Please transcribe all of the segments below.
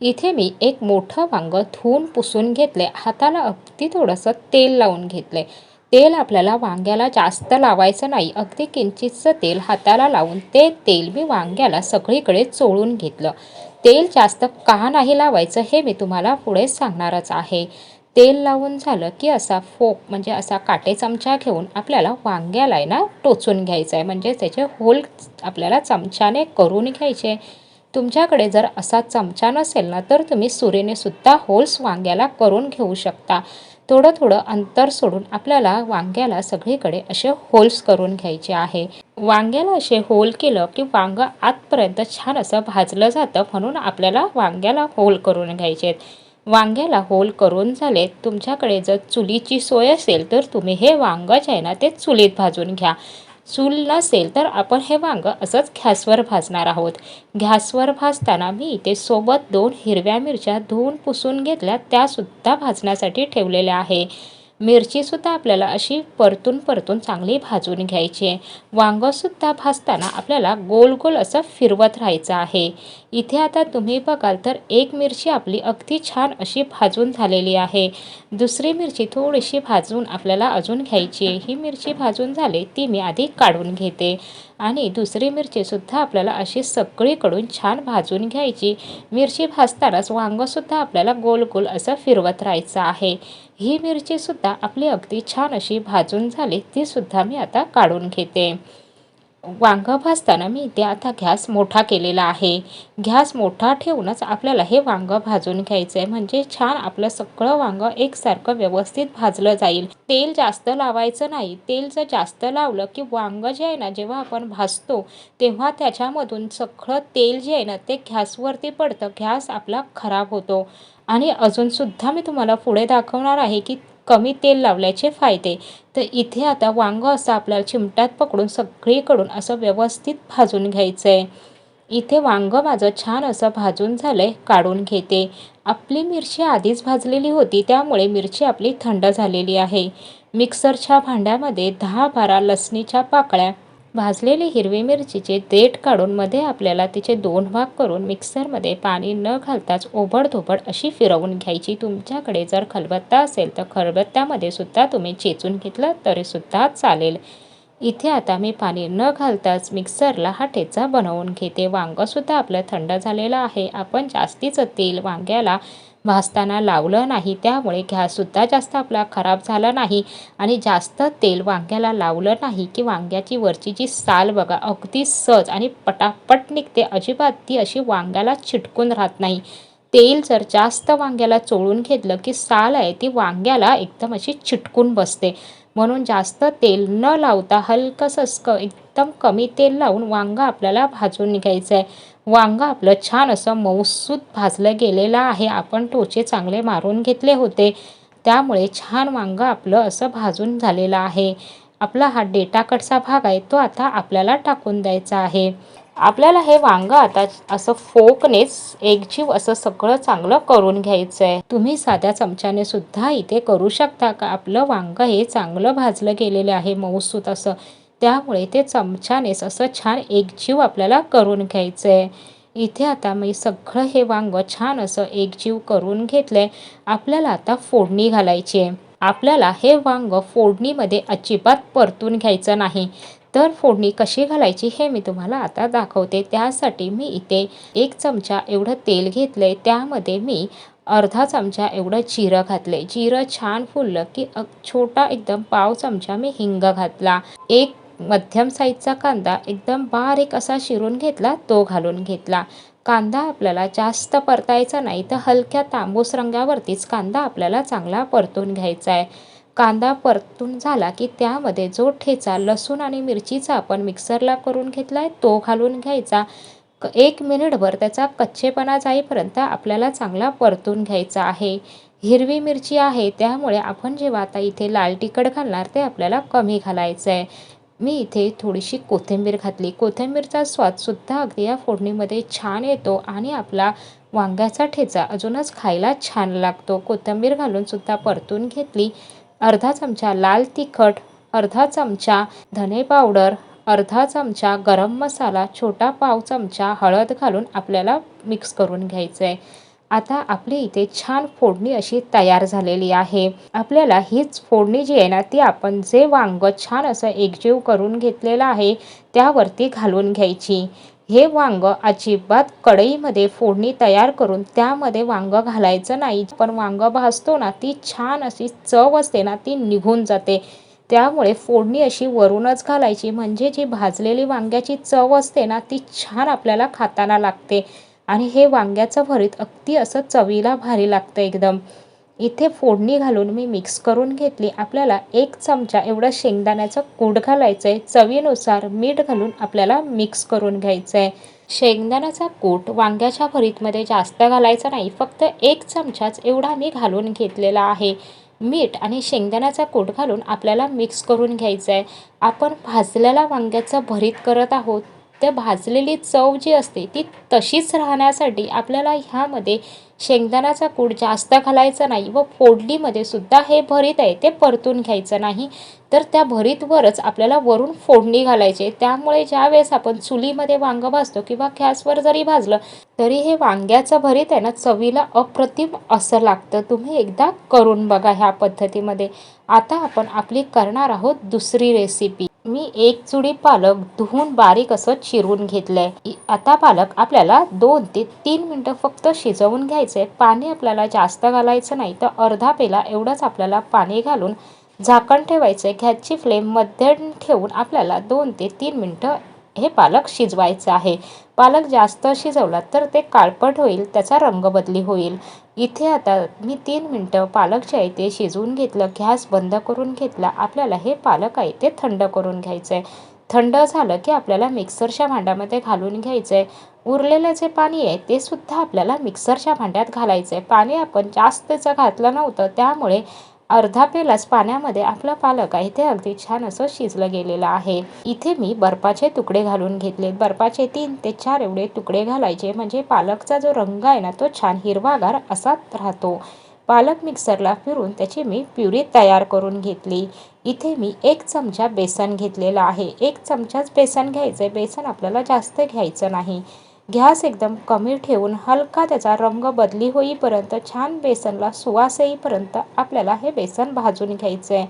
इथे मी एक मोठं वांग धुवून पुसून घेतले हाताला अगदी थोडंसं तेल लावून घेतले तेल आपल्याला वांग्याला जास्त लावायचं नाही. अगदी किंचितचं तेल हाताला लावून ते तेल मी वांग्याला सगळीकडे चोळून घेतलं. तेल जास्त का नाही लावायचं हे मी तुम्हाला पुढे सांगणारच आहे. तेल लावून झालं की असा फोक म्हणजे असा काटे चमचा घेऊन आपल्याला वांग्याला आहे ना टोचून घ्यायचं आहे म्हणजे त्याचे होल आपल्याला चमच्याने करून घ्यायचे. तुमच्याकडे जर असा चमचा नसेल ना तर तुम्ही सुरीने सुद्धा होल्स वांग्याला करून घेऊ शकता. थोडं थोडं अंतर सोडून आपल्याला वांग्याला सगळीकडे असे होल्स करून घ्यायचे आहे. वांग्याला असे होल केलं की वांगं आतपर्यंत छान असं भाजलं जातं म्हणून आपल्याला वांग्याला होल करून घ्यायचे आहेत वांग्याला होल करून झाले तुमच्याकडे जर चुलीची सोय असेल तर तुम्ही हे वांग जे आहे ना ते चुलीत भाजून घ्या. चूल नसेल तर आपण हे वांग असंच घॅसवर भाजणार आहोत. घॅसवर भाजताना मी इथे सोबत दोन हिरव्या मिरच्या धुवून पुसून घेतल्या त्यासुद्धा भाजण्यासाठी ठेवलेल्या आहे. मिरचीसुद्धा आपल्याला अशी परतून परतून चांगली भाजून घ्यायची आहे. वांगंसुद्धा भाजताना आपल्याला गोल गोल असं फिरवत राहायचं आहे. इथे आता तुम्ही बघाल तर एक मिरची आपली अगदी छान अशी भाजून झालेली आहे. दुसरी मिरची थोडीशी भाजून आपल्याला अजून घ्यायची आहे. ही मिरची भाजून झाली ती मी आधी काढून घेते. आणि दुसरी मिरचीसुद्धा आपल्याला अशी सगळीकडून छान भाजून घ्यायची. मिरची भाजतानाच वांगंसुद्धा आपल्याला गोल गोल असं फिरवत राहायचं आहे. ही मिरचीसुद्धा आपली अगदी छान अशी भाजून झाली तीसुद्धा मी आता काढून घेते. वांगं भाजताना मी इथे आता गॅस मोठा केलेला आहे. गॅस मोठा ठेवूनच आपल्याला हे वांगं भाजून घ्यायचं आहे म्हणजे छान आपलं सगळं वांगं एकसारखं व्यवस्थित भाजलं जाईल. तेल जास्त लावायचं नाही. तेल जर जास्त लावलं की वांगं जे आहे ना जेव्हा आपण भाजतो तेव्हा त्याच्यामधून सगळं तेल जे आहे ना ते गॅसवरती पडतं. गॅस आपला खराब होतो. आणि अजूनसुद्धा मी तुम्हाला पुढे दाखवणार आहे की कमी तेल लावल्याचे फायदे. तर इथे आता वांगं असं आपल्याला चिमट्यात पकडून सगळीकडून असं व्यवस्थित भाजून घ्यायचं आहे इथे वांगं माझं छान असं भाजून झालं आहे काढून घेते. आपली मिरची आधीच भाजलेली होती त्यामुळे मिरची आपली थंड झालेली आहे. मिक्सरच्या भांड्यामध्ये दहा बारा लसणीच्या पाकळ्या भाजलेली हिरवी मिरचीचे देठ काढून मध्ये आपल्याला तिचे दोन भाग करून मिक्सरमध्ये पाणी न घालताच ओबडधोबड अशी फिरवून घ्यायची. तुमच्याकडे जर खलबत्ता असेल तर खलबत्त्यामध्ये सुद्धा तुम्ही चेचून घेतलं तरीसुद्धा चालेल. इथे आता मी पाणी न घालताच मिक्सरला हा ठेचा बनवून घेते. वांगंसुद्धा आपलं थंड झालेलं आहे. आपण जास्तीचं तेल वांग्याला भाजताना लावलं नाही. त्यामुळे घ्यासुद्धा जास्त आपला खराब झाला नाही आणि जास्त तेल वांग्याला लावलं नाही की वांग्याची वरची जी साल बघा अगदी सहज आणि पटापट निघते. अजिबात ती अशी वांग्याला चिटकून राहत नाही. तेल जर जास्त वांग्याला चोळून घेतलं की साल आहे ती वांग्याला एकदम अशी चिटकून बसते. म्हणून जास्त तेल न लावता हलकं एकदम कमी तेल लावून वांगं आपल्याला भाजून घ्यायचं आहे वांगं आपलं छान असं मऊसूत भाजलं गेलेलं आहे. आपण टोचे चांगले मारून घेतले होते. त्यामुळे छान वांगं आपलं असं भाजून झालेलं आहे. आपला हा डेटाकडचा भाग आहे तो आता आपल्याला टाकून द्यायचा आहे. आपल्याला हे वांग आता असं फोकनेच एकजीव असं सगळं चांगलं करून घ्यायचं आहे तुम्ही साध्या चमच्याने सुद्धा इथे करू शकता का? आपलं वांग हे चांगलं भाजलं गेलेलं आहे मऊसूत असं. त्यामुळे ते चमच्यानेच असं छान एकजीव आपल्याला करून घ्यायचं आहे इथे आता मी सगळं हे वांग छान असं एकजीव करून घेतलं आहे आपल्याला आता फोडणी घालायची आहे. आपल्याला हे वांग फोडणीमध्ये अजिबात परतून घ्यायचं नाही. तर फोडणी कशी घालायची हे मी तुम्हाला आता दाखवते. त्यासाठी मी इथे एक चमचा एवढं तेल घेतलं आहे त्यामध्ये मी अर्धा चमचा एवढं जिरं घातले जिरं छान फुललं की छोटा एकदम पाव चमचा मी हिंग घातला. एक मध्यम साईजचा कांदा एकदम बारीक असा शिरून घेतला तो घालून घेतला. कांदा आपल्याला जास्त परतायचा नाही तर हलक्या तांबूस रंगावरतीच कांदा आपल्याला चांगला परतून घ्यायचा आहे. कांदा परतून झाला की त्यामध्ये जो ठेचा लसूण आणि मिरचीचा आपण मिक्सरला करून घेतला आहे तो घालून घ्यायचा. एक मिनिटभर त्याचा कच्चेपणा जाईपर्यंत आपल्याला चांगला परतून घ्यायचा आहे. हिरवी मिरची आहे त्यामुळे आपण जेव्हा आता इथे लाल तिखट घालणार ते आपल्याला कमी घालायचं आहे मी इथे थोडीशी कोथिंबीर घातली. कोथिंबीरचा स्वादसुद्धा अगदी या फोडणीमध्ये छान येतो आणि आपला वांग्याचा ठेचा अजूनच खायला छान लागतो. कोथिंबीर घालूनसुद्धा परतून घेतली. अर्धा चमचा लाल तिखट अर्धा चमचा धने पावडर अर्धा चमचा गरम मसाला छोटा पाव चमचा हळद घालून आपल्याला मिक्स करून घ्यायचं आहे आता आपली इथे छान फोडणी अशी तयार झालेली आहे. आपल्याला हीच फोडणी जी आहे ना ती आपण जे वांग छान असं एकजीव करून घेतलेलं आहे त्यावरती घालून घ्यायची. हे वांग अजिबात कढईमध्ये फोडणी तयार करून त्यामध्ये वांग घालायचं नाही. पण वांग भाजतो ना ती छान अशी चव असते ना ती निघून जाते. त्यामुळे फोडणी अशी वरूनच घालायची. म्हणजे जी भाजलेली वांग्याची चव असते ना ती छान आपल्याला खाताना लागते. आणि हे वांग्याचं भरीत अगदी असं चवीला भारी लागतं एकदम. इथे फोडणी घालून मी मिक्स करून घेतली. आपल्याला एक चमचा एवढं शेंगदाण्याचं कूट घालायचं आहे चवीनुसार मीठ घालून आपल्याला मिक्स करून घ्यायचं आहे शेंगदाण्याचा कूट वांग्याच्या भरीतमध्ये जास्त घालायचा नाही. फक्त एक चमचाच एवढा मी घालून घेतलेला आहे. मीठ आणि शेंगदाण्याचा कूट घालून आपल्याला मिक्स करून घ्यायचं आहे आपण भाजलेल्या वांग्याचं भरीत करत आहोत. त्या भाजलेली चव जी असते ती तशीच राहण्यासाठी आपल्याला ह्यामध्ये शेंगदाण्याचा कूड जास्त घालायचा नाही व फोडणीमध्ये सुद्धा हे भरीत आहे ते परतून घ्यायचं नाही. तर त्या भरीतवरच आपल्याला वरून फोडणी घालायची त्यामुळे ज्यावेळेस आपण चुलीमध्ये वांग भाजतो किंवा गॅसवर जरी भाजलं तरी हे वांग्याचं भरीत आहे ना चवीला अप्रतिम असं लागतं. तुम्ही एकदा करून बघा ह्या पद्धतीमध्ये. आता आपण आपली करणार आहोत दुसरी रेसिपी मी एक चुडी पालक धुवून बारीक असं चिरून घेतलंय. आता पालक आपल्याला दोन ते तीन मिनटं फक्त शिजवून घ्यायचे पाणी आपल्याला जास्त घालायचं नाही तर अर्धा पेला एवढंच आपल्याला पाणी घालून झाकण ठेवायचं गॅसची फ्लेम मध्यम ठेवून आपल्याला दोन ते तीन मिनटं हे पालक शिजवायचं आहे. पालक जास्त शिजवला तर ते काळपट होईल त्याचा रंग बदली होईल. इथे आता मी तीन मिनटं पालक जे आहे ते शिजवून घेतलं गॅस बंद करून घेतला. आपल्याला हे पालक आहे ते थंड करून घ्यायचं आहे थंड झालं की आपल्याला मिक्सरच्या भांड्यामध्ये घालून घ्यायचं आहे उरलेलं जे पाणी आहे ते सुद्धा आपल्याला मिक्सरच्या भांड्यात घालायचं आहे पाणी आपण जास्तचं घातलं नव्हतं त्यामुळे अर्धा पेलाच पाण्यामध्ये आपलं पालक आहे ते अगदी छान असं शिजलं गेलेलं आहे. इथे मी बर्फाचे तुकडे घालून घेतले. बर्फाचे तीन ते चार एवढे तुकडे घालायचे म्हणजे पालकचा जो रंग आहे ना तो छान हिरवागार असा राहतो. पालक मिक्सरला फिरून त्याची मी प्युरी तयार करून घेतली. इथे मी एक चमचा बेसन घेतलेला आहे. एक चमचाच बेसन घ्यायचं आहे बेसन आपल्याला जास्त घ्यायचं नाही. गॅस एकदम कमी ठेवून हलका त्याचा रंग बदली होईपर्यंत छान बेसनला सुवास येईपर्यंत आपल्याला हे बेसन भाजून घ्यायचं आहे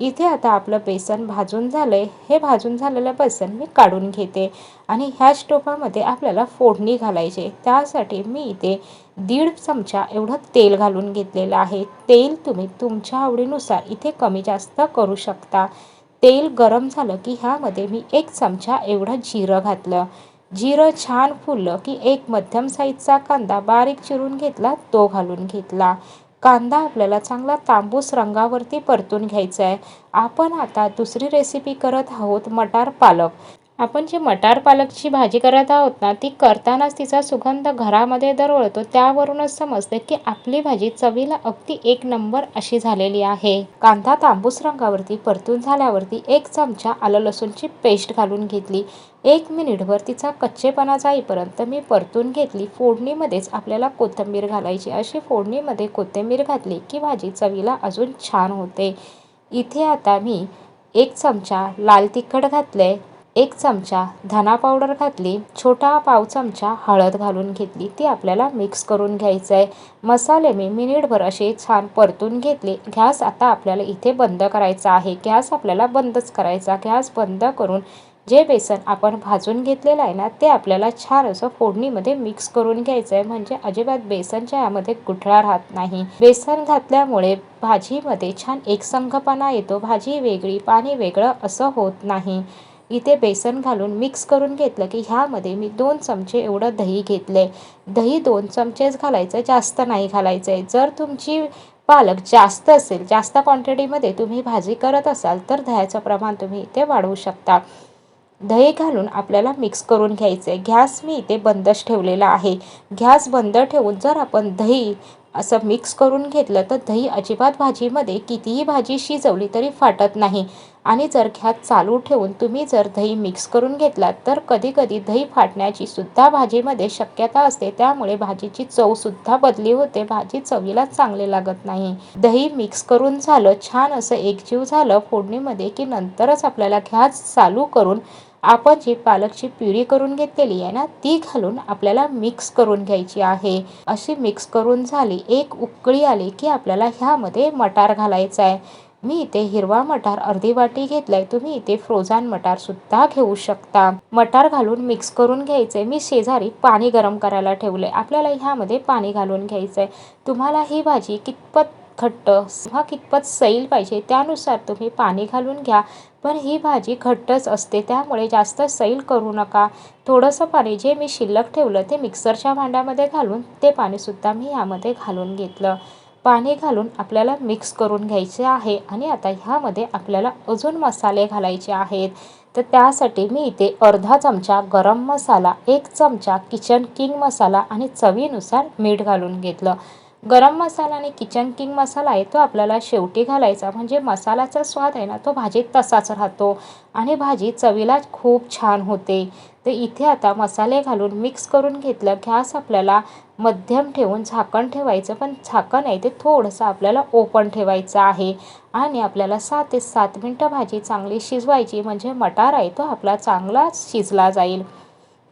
इथे आता आपलं बेसन भाजून झालं आहे हे भाजून झालेलं बेसन मी काढून घेते आणि ह्या स्टोपामध्ये आपल्याला फोडणी घालायचे. त्यासाठी मी इथे दीड चमचा एवढं तेल घालून घेतलेलं आहे. तेल तुम्ही तुमच्या आवडीनुसार इथे कमी जास्त करू शकता. तेल गरम झालं की ह्यामध्ये मी एक चमचा एवढं जिरं घातलं. जिरं छान फुललं की एक मध्यम साईजचा कांदा बारीक चिरून घेतला तो घालून घेतला. कांदा आपल्याला चांगला तांबूस रंगावरती परतून घ्यायचा आहे आपण आता दुसरी रेसिपी करत आहोत मटार पालक. आपण जी मटार पालकची भाजी करत आहोत ना ती करतानाच तिचा सुगंध घरामध्ये दरवळतो. त्यावरूनच समजते की आपली भाजी चवीला अगदी एक नंबर अशी झालेली आहे. कांदा तांबूस रंगावरती परतून झाल्यावरती एक चमचा आलं लसूणची पेस्ट घालून घेतली. एक मिनिटभर तिचा कच्चेपणा जाईपर्यंत मी परतून घेतली. फोडणीमध्येच आपल्याला कोथिंबीर घालायची. अशी फोडणीमध्ये कोथिंबीर घातली की भाजी चवीला अजून छान होते. इथे आता मी एक चमचा लाल तिखट घातले एक चमचा धना पावडर घातली छोटा पाव चमचा हळद घालून घेतली. ती आपल्याला मिक्स करून घ्यायचं आहे मसाले मी मिनिटभर असे छान परतून घेतले. गॅस आता आपल्याला इथे बंद करायचा आहे. गॅस आपल्याला बंदच करायचा. गॅस बंद करून जे बेसन आपण भाजून घेतलेलं आहे ना ते आपल्याला छान असं फोडणीमध्ये मिक्स करून घ्यायचं आहे म्हणजे अजिबात बेसनच्या यामध्ये गुठळा राहत नाही. बेसन घातल्यामुळे भाजीमध्ये छान एकसंघपणा येतो. भाजी वेगळी पाणी वेगळं असं होत नाही. इथे बेसन घालून मिक्स करून घेतलं की ह्यामध्ये मी दोन चमचे एवढं दही घेतले दही दोन चमचेच घालायचं जास्त नाही घालायचं आहे जर तुमची पालक जास्त असेल जास्त क्वांटिटीमध्ये तुम्ही भाजी करत असाल तर दह्याचं प्रमाण तुम्ही इथे वाढवू शकता. दही घालून आपल्याला मिक्स करून घ्यायचं आहे गॅस मी इथे बंदच ठेवलेला आहे. गॅस बंद ठेवून जर आपण दही असं मिक्स करून घेतलं तर दही अजिबात भाजीमध्ये कितीही भाजी शिजवली तरी फाटत नाही. आणि जर गॅस चालू ठेवून तुम्ही जर दही मिक्स करून घेतलात तर कधीकधी दही फाटण्याची सुद्धा भाजीमध्ये शक्यता असते. त्यामुळे भाजीची चवसुद्धा बदली होते. भाजी चवीला चांगले लागत नाही. दही मिक्स करून झालं छान असं एकजीव झालं फोडणीमध्ये की नंतरच आपल्याला गॅस चालू करून आपण जी पालकची प्युरी करून घेतलेली आहे ना ती घालून आपल्याला मिक्स करून घ्यायची आहे. अशी मिक्स करून झाली एक उकळी आली की आपल्याला ह्यामध्ये मटार घालायचा आहे. मी इथे हिरवा मटार अर्धी वाटी घेतलाय तुम्ही इथे फ्रोझन मटार सुद्धा घेऊ शकता. मटार घालून मिक्स करून घ्यायचंय. मी शेजारी पाणी गरम करायला ठेवलंय. आपल्याला ह्यामध्ये पाणी घालून घ्यायचंय. तुम्हाला ही भाजी कितपत घट्ट. किंवा कितपत सैल पाहिजे त्यानुसार तुम्ही पाणी घालून घ्या. पण ही भाजी घट्टच असते त्यामुळे जास्त सैल करू नका. थोडंसं पाणी जे मी शिल्लक ठेवलं ते मिक्सरच्या भांड्यामध्ये घालून ते पाणीसुद्धा मी यामध्ये घालून घेतलं. पाणी घालून आपल्याला मिक्स करून घ्यायचे आहे आणि आता ह्यामध्ये आपल्याला अजून मसाले घालायचे आहेत. तर त्यासाठी मी इथे अर्धा चमचा गरम मसाला एक चमचा किचन किंग मसाला आणि चवीनुसार मीठ घालून घेतलं. गरम मसाला आणि किचन किंग मसाला आहे तो आपल्याला शेवटी घालायचा. म्हणजे मसाल्याचा स्वाद आहे ना तो भाजीत तसाच राहतो. आणि भाजी चवीला खूप छान होते. तर इथे आता मसाले घालून मिक्स करून घेतलं. गॅस आपल्याला मध्यम ठेवून झाकण ठेवायचं. पण झाकण आहे ते थोडंसं आपल्याला ओपन ठेवायचं आहे. आणि आपल्याला सात ते सात मिनटं भाजी चांगली शिजवायची. म्हणजे मटार आहे तो आपला चांगला शिजला जाईल.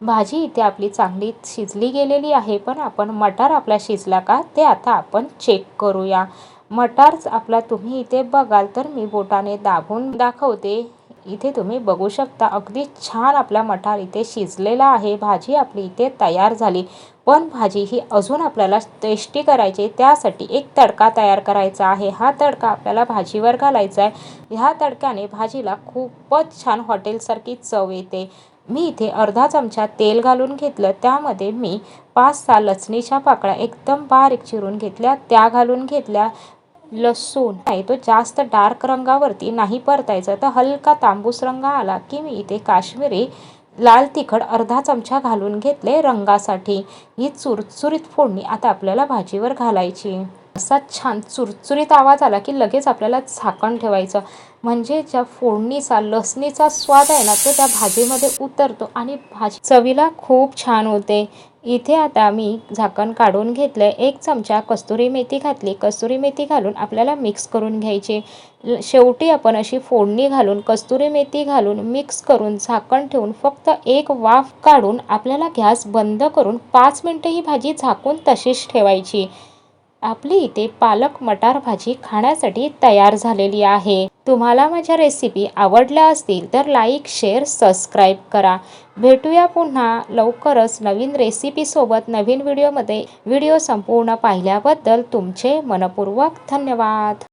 भाजी इथे आपली चांगली शिजली गेलेली आहे पण आपण मटार आपला शिजला का ते आता आपण चेक करूया. मटार आपला तुम्ही इथे बघाल तर मी बोटाने दाबून दाखवते. इथे तुम्ही बघू शकता अगदी छान आपला मटार इथे शिजलेला आहे. भाजी आपली इथे तयार झाली. पण भाजी ही अजून आपल्याला टेस्टी करायची त्यासाठी एक तडका तयार करायचा आहे. हा तडका आपल्याला भाजीवर घालायचा आहे. ह्या तडक्याने भाजीला खूपच छान हॉटेलसारखी चव येते. मी इथे अर्धा चमचा तेल घालून घेतलं. त्यामध्ये मी पाच सहा लसणीच्या पाकळ्या एकदम बारीक चिरून घेतल्या. त्या घालून घेतल्या. लसूण आहे तो जास्त डार्क रंगावरती नाही परतायचा. तर हलका तांबूस रंग आला की मी इथे काश्मीरी लाल तिखट अर्धा चमचा घालून घेतले रंगासाठी. ही चुरचुरीत फोडणी आता आपल्याला भाजीवर घालायची. असा छान चुरचुरीत आवाज आला की लगेच आपल्याला झाकण ठेवायचं. म्हणजे ज्या फोडणीचा लसणीचा स्वाद आहे ना तो त्या भाजीमध्ये उतरतो आणि भाजी चवीला खूप छान होते इथे आता मी झाकण काढून घेतलं एक चमचा कस्तुरी मेथी घातली. कस्तुरी मेथी घालून आपल्याला मिक्स करून घ्यायची. शेवटी आपण अशी फोडणी घालून कस्तुरी मेथी घालून मिक्स करून झाकण ठेवून फक्त एक वाफ काढून आपल्याला गॅस बंद करून पाच मिनटं ही भाजी झाकून तशीच ठेवायची. आपली इथे पालक मटार भाजी खाण्यासाठी तयार झालेली आहे. तुम्हाला माझ्या रेसिपी आवडल्या असतील तर लाईक शेअर सबस्क्राईब करा. भेटूया पुन्हा लवकरच नवीन रेसिपीसोबत नवीन व्हिडिओमध्ये व्हिडिओ संपूर्ण पाहिल्याबद्दल तुमचे मनपूर्वक धन्यवाद.